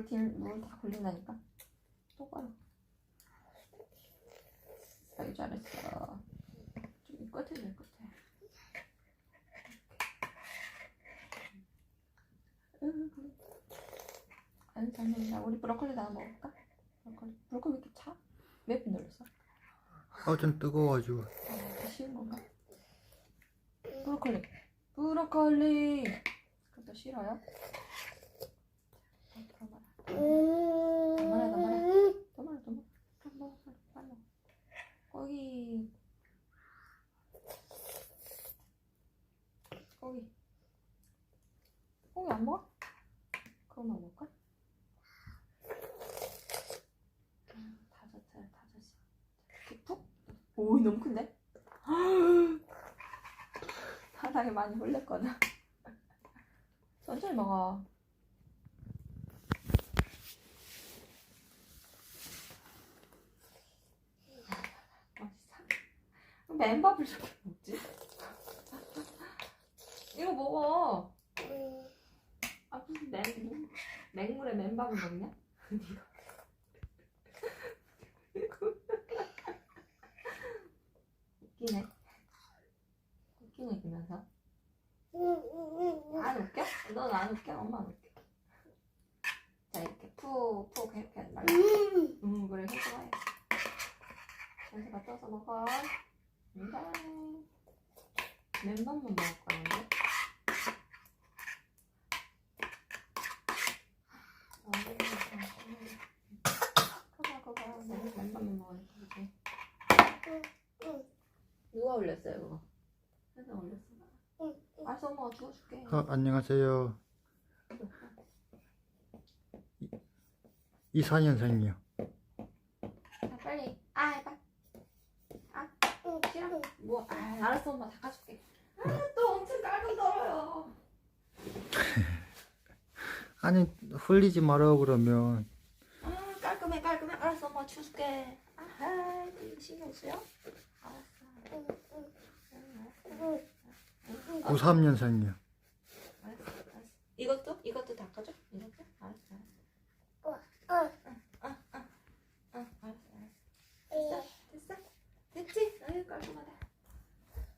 에이 물물다 걸린다니까 똑바로 아주 잘했어 저기 끝에 내 끝에 으이구. 아유 잘 먹는다 우리 브로콜리 하나 먹을까? 브로콜리 브로콜리 왜 이렇게 차? 몇분 돌렸어? 어, 좀 뜨거워가지고. 아, 쉬운 건가? 브로콜리 브로콜리 그것도 싫어요? 자, 더 말아 더 말아 더 말아 더 말아 더 말아 빨리 먹어 빨리 빨리 먹어 거기 거기 거기 안 먹어? 그거만 먹을까? 음, 다섯 살 다섯 살 이렇게 푹 오이 너무 큰데? 바닥에 많이 흘렸거든 천천히 먹어? 맨밥을 저렇게 먹지? 이거 먹어 아 무슨 냉, 맹물에 맨밥을 먹냐? 웃기네. 웃기네 웃기면서? 안 웃겨? 넌 안 웃겨? 엄마 웃겨? 자 이렇게 푹 푹 이렇게 말라 음 그래 해줘야 현수가 떠서 먹어. 네 맨밥만 먹을 거는데 커봐 커봐 맨밥만 먹으니까 그지 누가 올렸어요 그거? 현수 올렸어 알았어 엄마가 어, 안녕하세요. 이사년생이요. 자, 빨리 아 해봐 아 싫어 뭐 아, 알았어 엄마 닦아줄게 아 또 엄청 깔끔 떨어요 아니, 흘리지 말라고 그러면. 아 깔끔해 깔끔해 알았어 엄마 치워줄게 이거 신경 쓰여? 알았어 응, 알았어. 93년생이요. 이것도? 이것도 닦아줘? 이것도? 알았어 알았어 응 알았어 알았어 됐어? 됐지? 아유 깔끔하다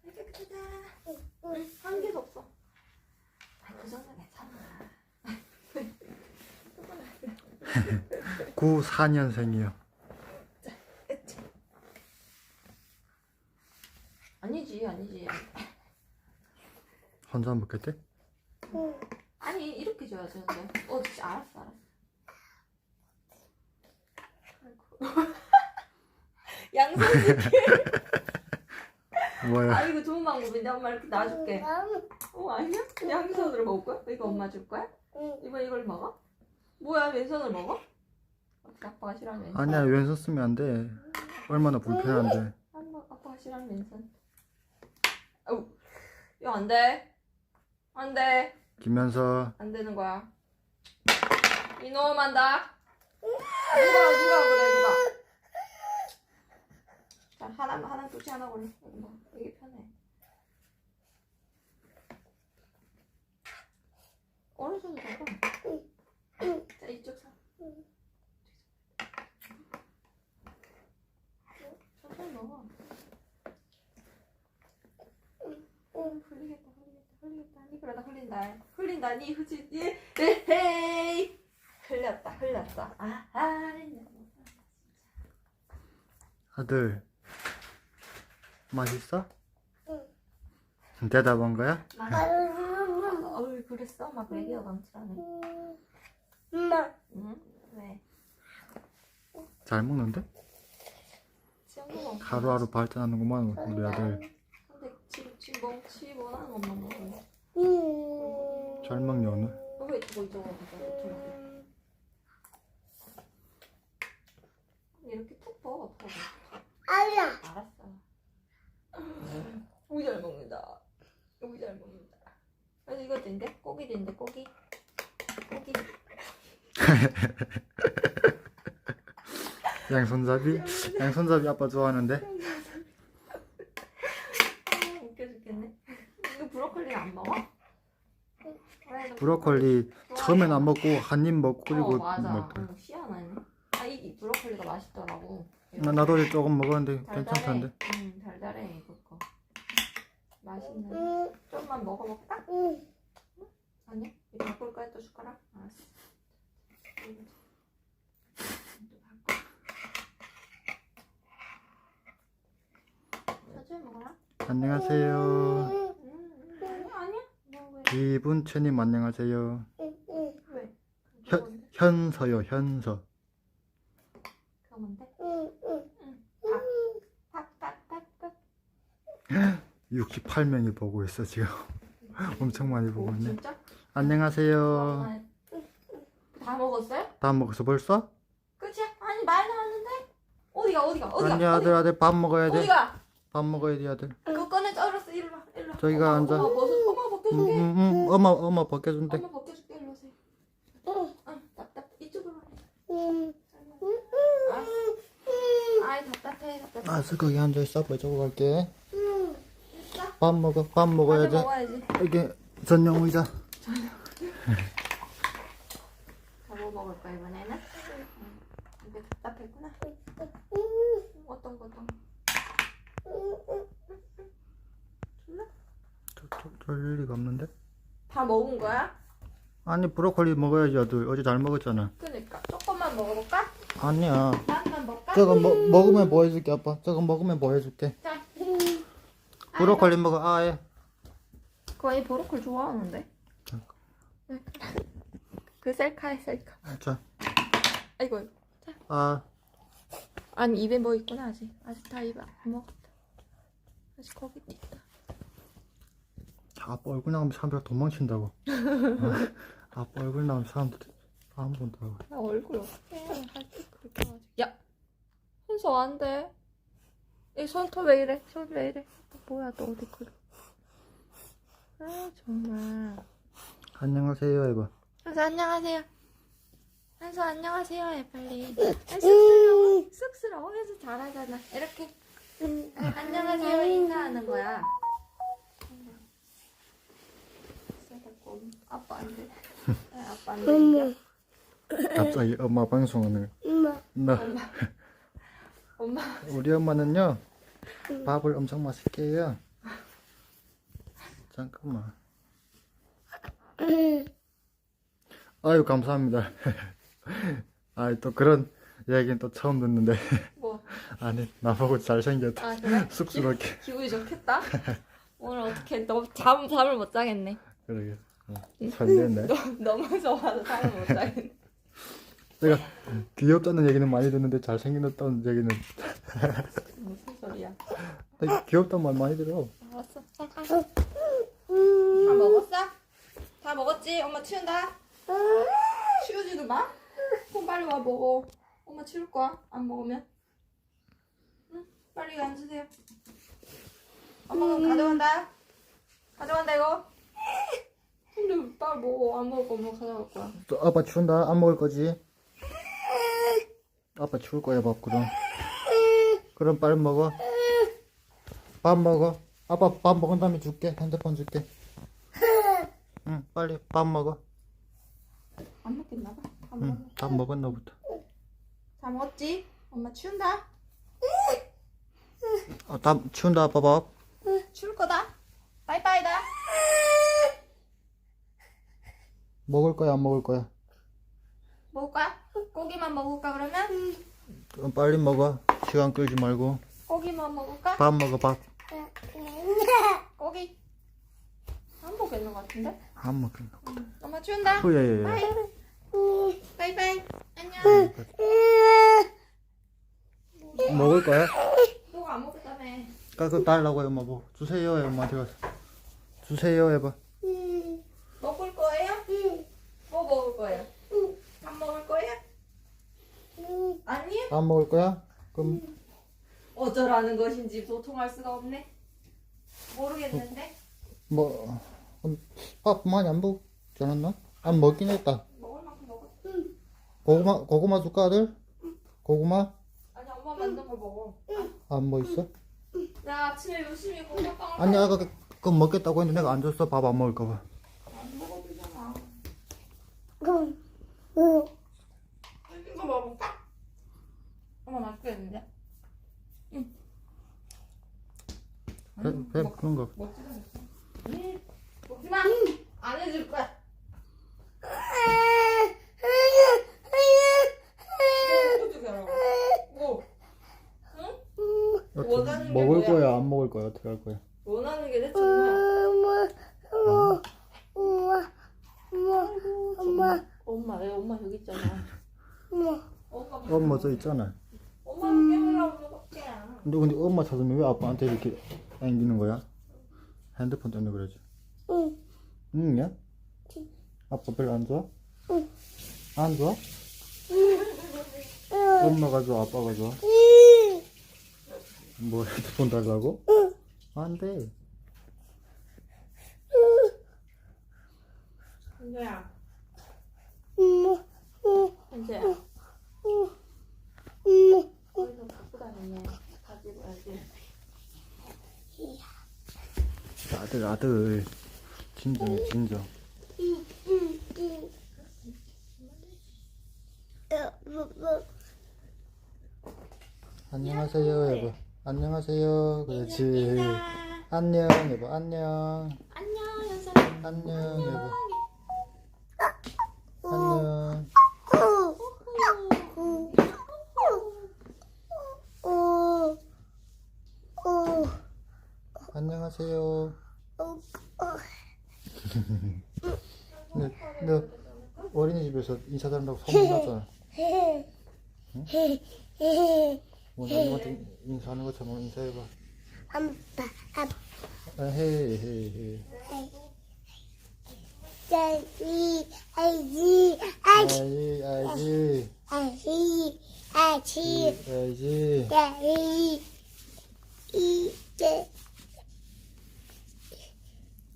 아유 깨끗하다 응, 한 개도 없어 아, 그 정도 괜찮아 94년생이요. 그치? 아니지 아니지 혼자 먹겠대? 아니 이렇게 줘야지 근데 어 진짜 알았어 알았어 아이고 양손 스킬 뭐야? 아 이거 좋은 방법인데 엄마 이렇게 놔줄게 어 아니야? 양손으로 먹을 거야? 이거 엄마 줄 거야? 이번 이걸 먹어? 뭐야 왼손을 먹어? 어떻게 아빠가 싫어하는 왼손? 아니야, 왼손 쓰면 안 돼. 얼마나 불편한데. 엄마 아빠가 싫어하는 왼손 아우 이거 안돼 안돼 김면서, 안 되는 거야. 이놈 한다. 누가 누가 그래 누가? 자 하나 하나 둘씩 하나 뭐 이게 편해. 오른손으로 잡아 자 이쪽 손 천천히 먹어 음, 흘리겠다 흘리겠다 흘리겠다 니 그러다 흘린다 흘린다 니 흐지 니 에헤이 흘렸다 흘렸어 아하 아들. 맛있어? 대답한 거야? 어이 그랬어? 막 애기가 감칠하네 응? 왜? 잘 먹는데? 하루하루 발전하는구만, 우리 아들. 근데 지금 지금 먹지 원하는 것만 먹어 잘 먹냐, 오늘? 왜 저거 이쪽으로 가자 이쪽으로 이렇게 푹 먹어 푹 알았어. 너무 잘 먹는다. 너무 잘 먹는다. 그래서 이것도 있는데 고기도 있는데 고기? 고기. 양손잡이? 양손잡이 아빠 좋아하는데? 아, 웃겨 죽겠네. 이거 브로콜리 안 먹어? 브로콜리? 처음엔 안 먹고 한 입 먹고 그리고 어 맞아. 먹더라. 어, 희한하네. 아, 이, 이 브로콜리가 맛있더라고. 나- 나도 어제 조금 먹었는데 달달해. 괜찮던데. 응, 달달해 이거 거. 맛있네. 좀만 먹어볼까? 아니? 이거 바꿀 거야 또 숟가락? 알았어. 이거. 천천히 먹어라. 안녕하세요. 음, 아니야 아니야. 뭐 왜? 이분 채님 안녕하세요. 왜? 현? 현서요 현서. 그거 뭔데? 팍팍팍팍. 68명이 보고 있어 지금. 엄청 많이 보고 오, 있네. 진짜? 안녕하세요. 다 먹었어요? 다 먹었어 벌써? 끝이야? 아니 말 나왔는데? 어디가 어디가 어디가 아니 아들 아들 밥 먹어야 돼. 어디가? 밥 먹어야 돼 아들. 그거 꺼내 쩔었어 일로 와 일로 와 저기가 엄마, 앉아. 엄마 엄마 응, 벗겨줄게 응, 응. 엄마 엄마 벗겨준대. 엄마 벗겨줄게 일로 오세요 응 답답 이쪽으로 와 알았어. 아이 답답해 답답해 알았어 거기 앉아 있어. 아빠 이쪽으로 갈게. 있어? 밥 먹어. 밥 먹어야 아들 돼. 먹어야지 이게 전용 의자. 자뭐 먹을 거야 이번에는? 응. 근데 답답했구나 어떤 거 어떤 거 졸라? 저- 저- 저럴 리가 없는데? 다 먹은 거야? 아니 브로콜리 먹어야지 아들. 어제 잘 먹었잖아. 그니까 조금만 먹어볼까? 아니야. 반만 먹까? 저거 먹 먹으면 뭐 해줄게 아빠. 저거 먹으면 뭐 해줄게. 자 브로콜리 먹어. 아예. 거의 브로콜 좋아하는데 그 셀카에 셀카 자. 아이고 아. 아니 입에 뭐 있구나 아직 아직 다 입에 안 먹었다 아직 거기 있다 아빠 얼굴 나오면 사람들 도망친다고. 어? 아빠 얼굴 나오면 사람들 안 본다고. 나 얼굴 어떻게 할때 그렇게 하지 야 손서 안돼 이 손톱 왜 이래? 손왜 이래? 뭐야 너 어디 그래 아 정말. 안녕하세요 해봐. 한수 안녕하세요. 한수 안녕하세요 해 빨리. 아, 쑥스러워? 쑥스러워? 해서 잘하잖아. 이렇게. 아, 안녕하세요 인사하는 거야. 아빠 안 돼 아빠 안돼 갑자기 엄마 방송하는. 나 엄마 우리 엄마는요 밥을 엄청 맛있게 해요. 잠깐만. 아유 감사합니다. 아이 또 그런 얘기는 또 처음 듣는데 뭐 아니 나보고 잘생겼다 아 그래? 쑥스럽게 기분이 좋겠다. 오늘 어떻게 너무 잠 잠을 못 자겠네. 그러게 어, 설레네. 너무 좋아서 잠을 못 자겠네. 내가 귀엽다는 얘기는 많이 듣는데 잘생겼다는 얘기는 무슨 소리야? 나 귀엽다는 말 많이 들어. 알았어. 자, 가. 다 먹었어? 다 먹었지? 엄마 치운다. 치우지도 마. 그럼 빨리 와 먹어. 엄마 치울 거야. 안 먹으면. 응? 빨리 앉으세요. 엄마가 가져간다. 가져간다 이거. 먹어. 안 먹을 거 엄마 가져갈 거야. 또 아빠 추운다 안 먹을 거지? 아빠 추울 거야 밥 그럼. 그럼 빨리 먹어. 밥 먹어. 아빠 밥 먹은 다음에 줄게. 핸드폰 줄게. 응 빨리 밥 먹어. 안 먹겠나 봐. 안 먹어. 응, 밥 먹었나 보다. 다 먹었지? 엄마 치운다. 아, 다 추운다 아빠 밥. 치울 거다. 빠이빠이다. 먹을 거야 안 먹을 거야? 먹을까? 고기만 먹을까 그러면? 그럼 빨리 먹어. 시간 끌지 말고. 고기만 먹을까? 밥 먹어 밥. 고기. 안 먹겠는 것 같은데? 안 먹겠나. 엄마 치운다. 후예예예. 바이. 바이바이. 안녕. 먹을 거야? 너가 안 먹었다며. 그거 달라고 해 엄마 뭐 주세요 해 엄마한테 가서. 주세요 해봐. 먹을 거예요? 뭐 먹을 거예요? 밥 먹을 거예요? 아니요. 안 먹을 거야? 그럼 어쩌라는 것인지 도통할 수가 없네. 모르겠는데. 뭐, 음, 밥 많이 안 먹지 않았나? 안 먹긴 했다. 먹을 만큼 먹어. 고구마, 고구마 줄까, 아들? 고구마? 아니 엄마 만든 거 먹어. 안 뭐 있어? 나 아침에 열심히 공격방을 아니, 아까 그, 그거 먹겠다고 했는데 내가 안 줬어. 밥 안 먹을까 봐. 안 먹어도 되잖아. 배그 런 거. 먹지도 못해. 응. 먹지 마. 안 해줄 거야. 뭐? 응? 어떻게 원하는 게 먹을 뭐야? 거야 안 먹을 거야 어떻게 할 거야? 원하는 게 대체 뭐야? 엄마, 엄마 왜 엄마 여기 있잖아. 엄마, 엄마 엄마 저 있잖아. 엄마는 깨물라고 그렇게. 근데 근데 엄마 찾으면 왜 아빠한테 이렇게 당기는 거야? 핸드폰 때문에 그러지. 응, 응야? 아빠 별로 안 좋아? 응. 안 좋아? 엄마가 좋아 아빠가 좋아? 뭐 핸드폰 달라고? 안 돼. 현재야, 엄마, 현재야. 엄마, 거기서 갖고 다니네. 가지고 와야지. 아들 아들 진정해 진정. 안녕하세요 여보. 안녕하세요. 그렇지. 안녕 여보 안녕. 안녕, 현재. 안녕 여보. 안녕. 안녕하세요. 너, 너 어린이집에서 인사드린다고 소문났잖아. 오늘 엄마한테 인사하는 것처럼 인사해봐. 아빠, 아빠, 아, 헤이 헤이 헤이. 아기, 아기, 아기, 아이 아이 아기, 아기, 아이 아기, 이제 어,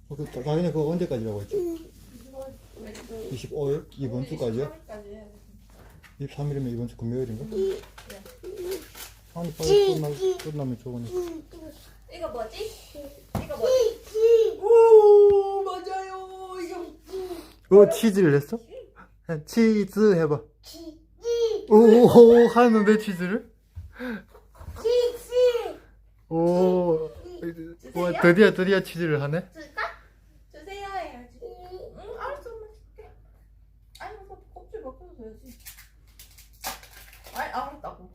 그, 다현이 그거 언제까지라고 했지? 25일? 이번 주까지요? 23일이면 이번 주 금요일인가? 아니 빨리 끝나, 끝나면 좋으니까 이거 뭐지? 이거 뭐지? 오, 맞아요. 이거 어 치즈를 했어? 치즈 해봐 오 하면 왜 치즈를? 오 와, 드디어 드디어 치즈를 하네? 줄까? 주세요 해야지. 응, 알았어, 엄마 줄게. 아니, 뭐 껍질 벗겨도 돼야지. 아니, 알았다고.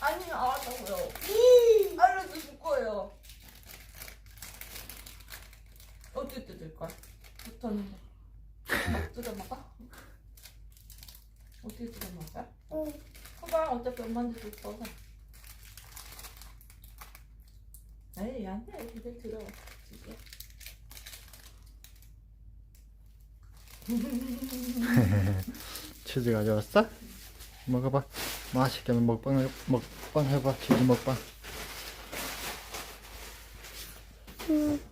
아니, 알았다고요. 알려줘 줄 거예요. 어떻게 뜯을 거야? 붙었는데. 막 뜯어 먹어? 어떻게 뜯어 먹어요? 봐봐, 어차피 엄마한테 줄 거서. 에이, 안 돼. 이들 들어. 줄게. 치즈 가져왔어? 먹어봐 맛있게 먹방 먹방 해봐 치즈 먹방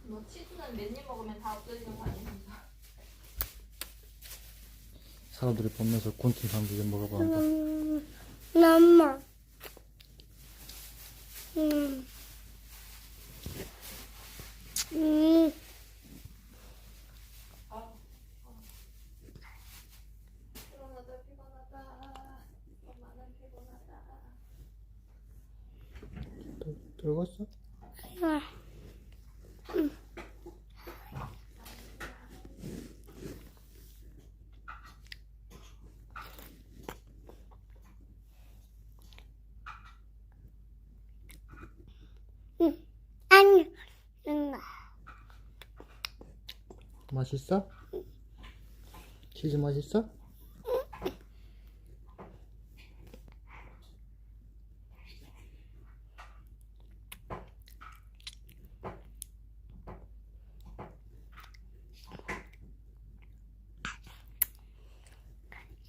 뭐 치즈는 몇 입 먹으면 다 없어지는 거 아니야? 사람들이 보면서 군침 삼기게 먹어봐 한번. 엄마, 음, 음, 아, 피곤하다 피곤하다 엄마는 피곤하다 들어갔어? 아, 음, 아니, 음, 맛있어? 치즈 맛있어?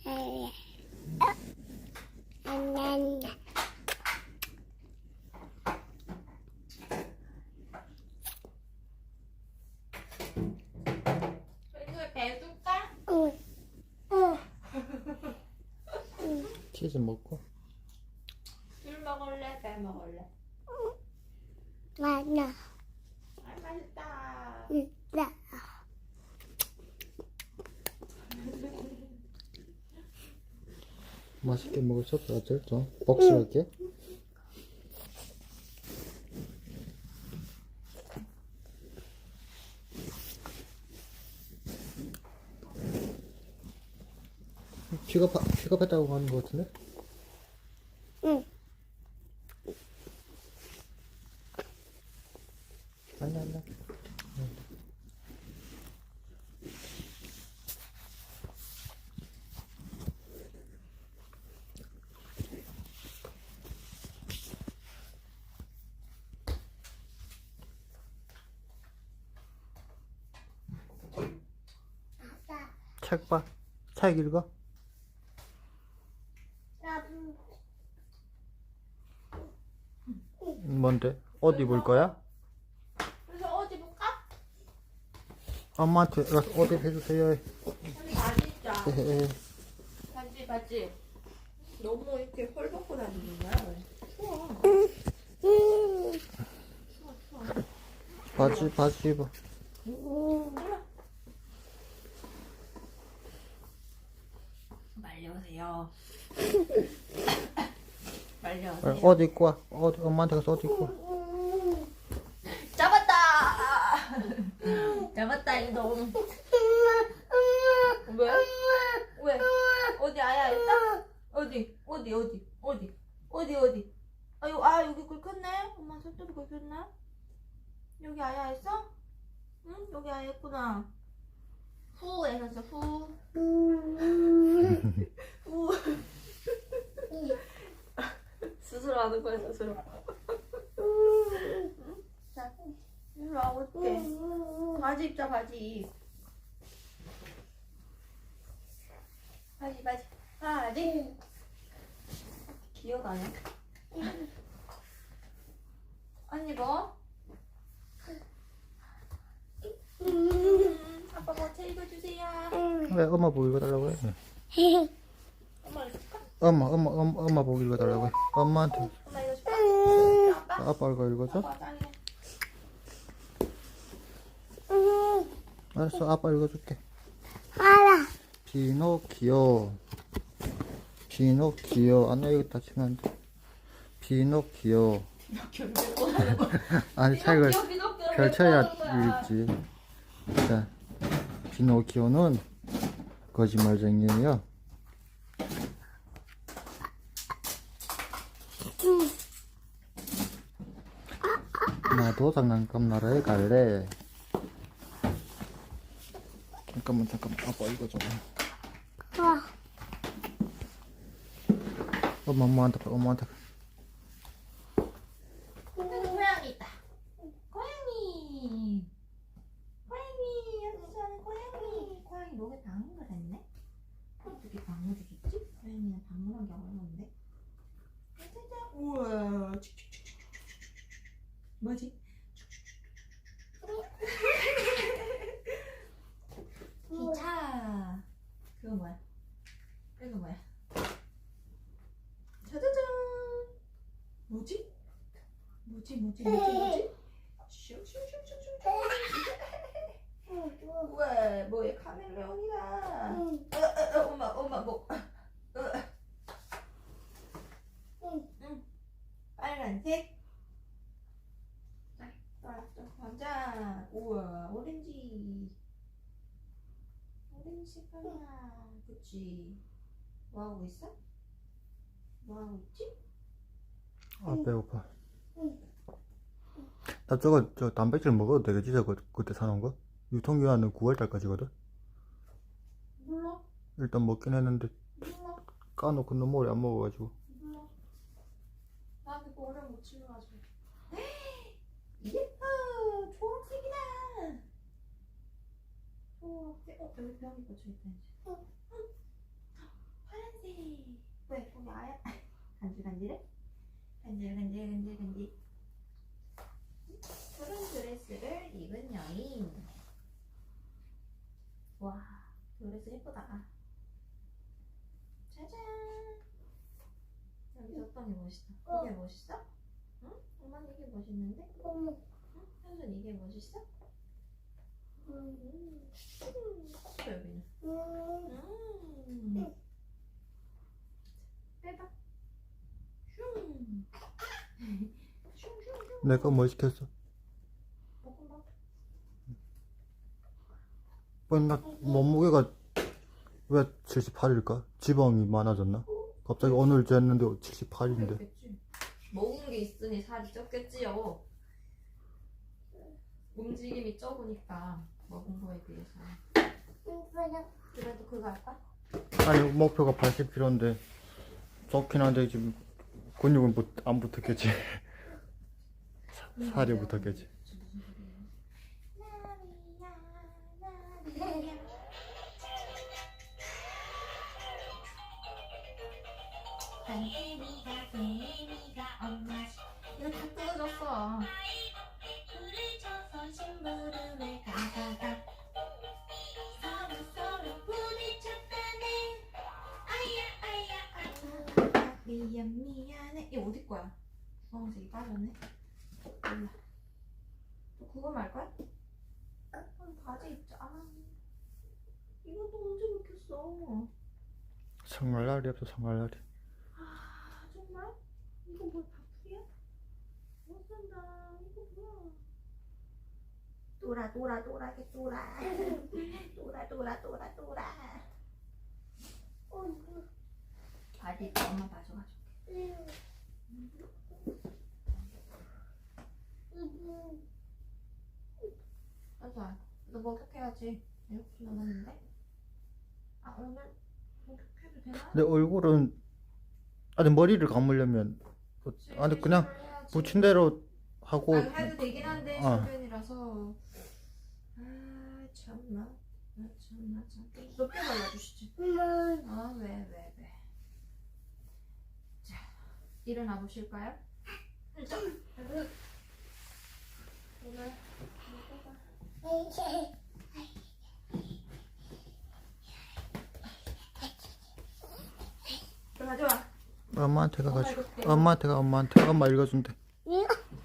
에, 안, 안, 이거 배 줄까? 응, 응, 치즈 먹고. 술 먹을래? 배 먹을래? 하나, 아 맛있다. 응, 나, 맛있게 아들 좀 복수할게 픽업, 픽업했다고 하는 것 같은데? 응. 아니. 아빠. 책 봐. 책 읽어. 나도. 뭔데? 옷 입을 거야? 그래서 어디 볼까? 엄마한테 가서 옷 입혀주세요. 아니 바지 입자. 헤헤. 바지 바지. 너무 이렇게 헐 벗고 다니는 거야? 왜? 추워. 음. 추워 추워. 바지, 바지 입어. 말려오세요. 빨리 말려오세요. 옷 입고 와. 옷, 엄마한테 가서 옷 입고 와. 잡았다! 잡았다 이놈. 왜? 왜? 어디 아야 있다? 어디? 어디 어디? 어디? 어디 어디? 아유 아 여기 긁혔네? 엄마 손톱이 긁혔네? 여기 아야 있어? 응? 여기 아야 있구나. 후 해서 후. 후. 스스로 하는 거야 스스로. 응? 자, 일로 와 볼게. 바지 입자 바지. 바지 바지 바지. 기어다녀. 언니 뭐? 음, 아빠 뭐책 읽어주세요. 왜 엄마 보고 읽어달라고 해? 엄마? 엄마, 엄마, 엄마, 엄마 보고 읽어달라고 해. 엄마한테. 엄마 읽어줄까? 아빠? 아빠 이거 읽어줘? 아빠. 알았어, 아빠 읽어줄게. 알아. 비노키오. 비노키오. 안 읽었다 치면 안 돼. 비노키오. 아니, 책을 펼쳐야 읽지. 자, 비노키오는 거짓말쟁이에요. 나도 장난감 나라에 갈래. 잠깐만, 잠깐만. 아빠 이거 좀. 와. 엄마, 엄마한테, 가, 엄마한테. 가. 여기 고양이 있다. 고양이. 고양이 여기 사는 고양이. 고양이 목에 방울 했네. 어떻게 방울이 있지? 고양이는 방울한 게 어려운데. 짜잔. 우와. 뭐지? 기차. 그거 뭐야? 이거 뭐야? 짜자잔. 뭐지? 뭐 지 뭐지 뭐지 뭐지? 슈슈슈슈슈. 왜 뭐야 카멜레온이다. 어, 어, 어, 엄마 엄마 뭐? 어. 응. 빨간색. 자, 또또 가자. 우와 오렌지. 오렌지 색깔이야. 그치? 뭐 하고 있어? 뭐 하고 있지? 아, 배고파. 나 저거, 저 단백질 먹어도 되겠지? 저거, 그때 사놓은 거? 유통기한은 9월달까지거든? 몰라 일단 먹긴 했는데, 몰라. 까놓고 너무 오래 안 먹어가지고. 몰라. 나 그거 오래 못 치워가지고. 초록색이다! 초록색. 어, 여기 병이 꽂혀있다, 이제. 어. 파란색. 왜, 거기 아야? 간질간질해? 간질간질, 간질간질. 푸른 드레스를 입은 여인. 와, 드레스 예쁘다. 짜잔! 여기 어떤 게 멋있다. 이게 멋있어? 응? 엄마는 이게 멋있는데? 응? 현준 이게 멋있어? 음. 음. 여기는. 음. 빼봐. 슝. 슝슝슝. 내가 뭐 시켰어? 볶음밥. 맨날 몸무게가 왜 78일까? 지방이 많아졌나? 갑자기 오늘 쟀는데 78인데. 그랬겠지. 먹은 게 있으니 살이 쪘겠지요. 움직임이 적으니까 먹은 거에 비해서. 그래도 그거 할까? 아니 목표가 80kg인데 좋긴 한데 지금 근육은 못- 안 붙었겠지. 살이 붙었겠지. 뱀이가 뱀이가 엄마 이거 다 뜯어졌어. 불을 쳐서 심부름을 가다가 서로 서로 부딪혔다네 아야 아야 아야 미안 미안해. 이거 어디 거야? 주황색이 빠졌네. 몰라. 또 그거 말 거야? 그럼 바지 입자. 아, 이건 또 언제 먹겠어? 성날날이 없어 성날날이. 아 정말? 이거 뭐 바쁘야? 못 산다. 이거 뭐야? 돌아 돌아 돌아게 돌아. 돌아 돌아 돌아 돌아. 바지 입자. 엄마 마셔가지고. 맞아. 너 목욕해야지. 이렇게 남았는데. 아 오늘 목욕해도 되나? 내 얼굴은 아니 머리를 감으려면 어, 아니 그냥 붙인 대로 하고 아, 해도 되긴 한데 어. 주변이라서 아 참나 아 참나 참 높게 발라주시지 아왜 왜왜자 일어나 보실까요? 자, 오늘 오늘 가져와 엄마한테 가가지고. 엄마한테 가 엄마한테. 엄마 읽어준대.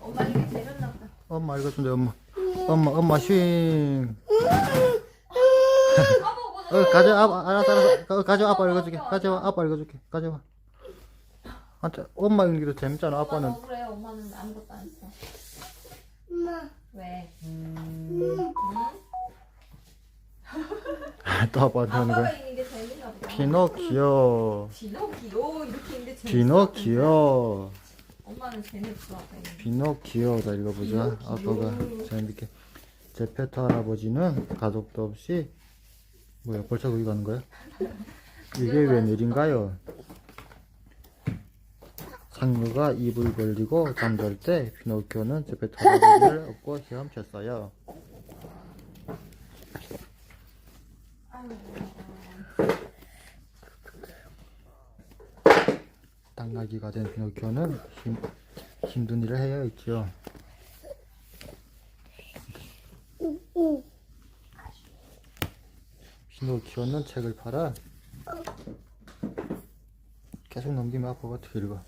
엄마 이게 내렸나 보다 엄마 읽어준대 엄마. 엄마 엄마 쉰. 어, 가져 아빠 알았어 알았어. 어, 가져 아빠 읽어줄게. 가져와 아빠 읽어줄게. 가져와. 아, 저, 엄마 읽기도 재밌잖아 아빠는 엄마는. 억울해. 엄마는 아무것도 안 했어 엄마, 왜? 음. 응? 또 아빠한테 하는 거야 피노키오. 피노키오 이렇게 있는데 재밌어. 피노키오. 엄마는 재미없어. 아빠 있는 게. 피노키오다 읽어보자. 아빠가 재밌게. 제페토 할아버지는 가족도 없이 뭐야 벌써 거기 가는 거야? 이게 웬일인가요? 상류가 입을 벌리고 잠잘 때 피노키오는 제페토 할아버지를 업고 헤엄쳤어요 아유, 당나귀가 된 피노키오는 힘, 힘든 일을 해야 했죠 피노키오는 책을 팔아 계속 넘기면 아빠가 어떻게 읽어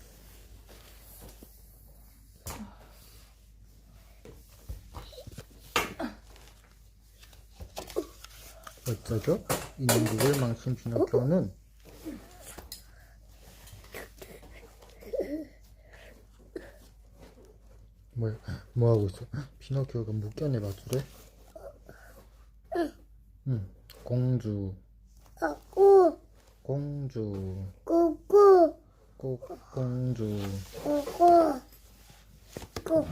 어쩌죠? 인형국을 망친 피노키오는 뭐 하고 있어? 피노키오가 묶여내 봐주래? 응. 공주, 꾸, 공주, 꾸, 꾸, 꼭 공주. 꾸, 꾸, 꾸.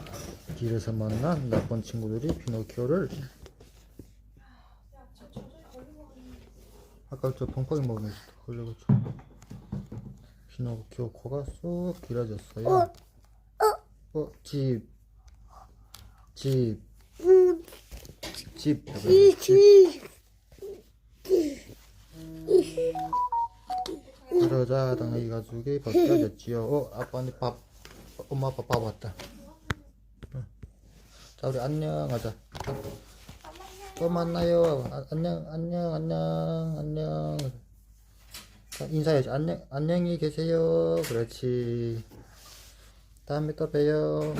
길에서 만난 나쁜 친구들이 피노키오를 아까 저 펑펑이 먹으면서 걸려가지고 피노키오 코가 쑥 길어졌어요. 어, 집, 집, 음, 집. 이, 지, 그러자 당나귀 가족이 벗겨졌지요. 어, 아빠한테 밥, 엄마 아빠 밥 왔다. 응. 자, 우리 안녕하자. 또 만나요. 아, 안녕, 안녕, 안녕, 안녕. 자, 인사해야지. 안녕, 안녕히 계세요. 그렇지. 다음에 또 봬요.